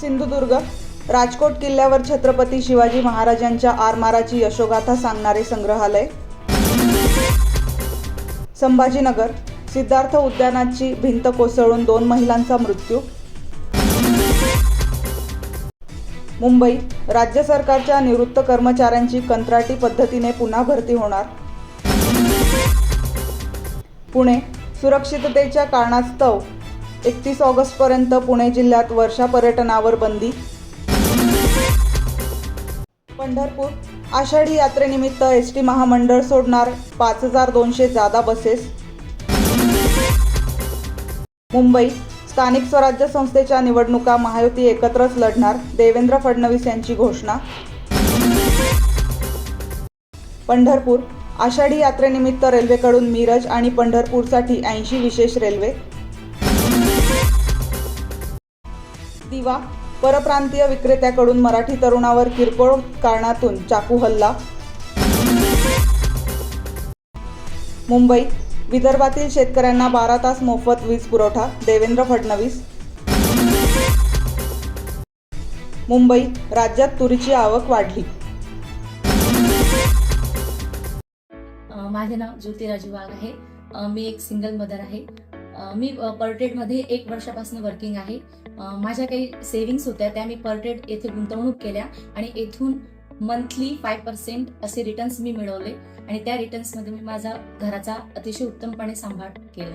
सिंधुदुर्ग. राजकोट किल्ल्यावर छत्रपती शिवाजी महाराजांच्या आरमाराची यशोगाथा सांगणारे संग्रहालय. संभाजीनगर. सिद्धार्थ उद्यानाची भिंत कोसळून दोन महिलांचा मृत्यू. मुंबई. राज्य सरकारच्या निवृत्त कर्मचाऱ्यांची कंत्राटी पद्धतीने पुन्हा भरती होणार. पुणे. सुरक्षिततेच्या कारणास्तव एकतीस ऑगस्टपर्यंत पुणे जिल्ह्यात वर्षा पर्यटनावर बंदी. पंढरपूर आषाढी यात्रेनिमित्त एस टी महामंडळ सोडणार पाच हजार दोनशे जादा बसेस. मुंबई स्थानिक स्वराज्य संस्थेच्या निवडणुका महायुती एकत्रच लढणार देवेंद्र फडणवीस यांची घोषणा. पंढरपूर आषाढी यात्रेनिमित्त रेल्वेकडून मिरज आणि पंढरपूरसाठी ऐंशी विशेष रेल्वे. दिवा. परप्रांतीय विक्रेत्याकडून मराठी तरुणावर किरकोळ कारणातून चाकू हल्ला. मुंबई विदर्भातील शेतकऱ्यांना बारा तास मोफत वीज पुरवठा देवेंद्र फडणवीस. मुंबई राज्यात तुरीची आवक वाढली. माझे नाव ज्योती राजू वाघ आहे. मी एक सिंगल मदर आहे. मी अ, पर्टेडमध्ये एक वर्षापासून वर्किंग आहे. माझ्या काही सेव्हिंग्स होत्या त्या मी पर्टेड येथे गुंतवणूक केल्या आणि येथून मंथली फाय पर्सेंट असे रिटर्न्स मी मिळवले आणि त्या रिटर्न्समध्ये मी माझा घराचा अतिशय उत्तमपणे सांभाळ केला.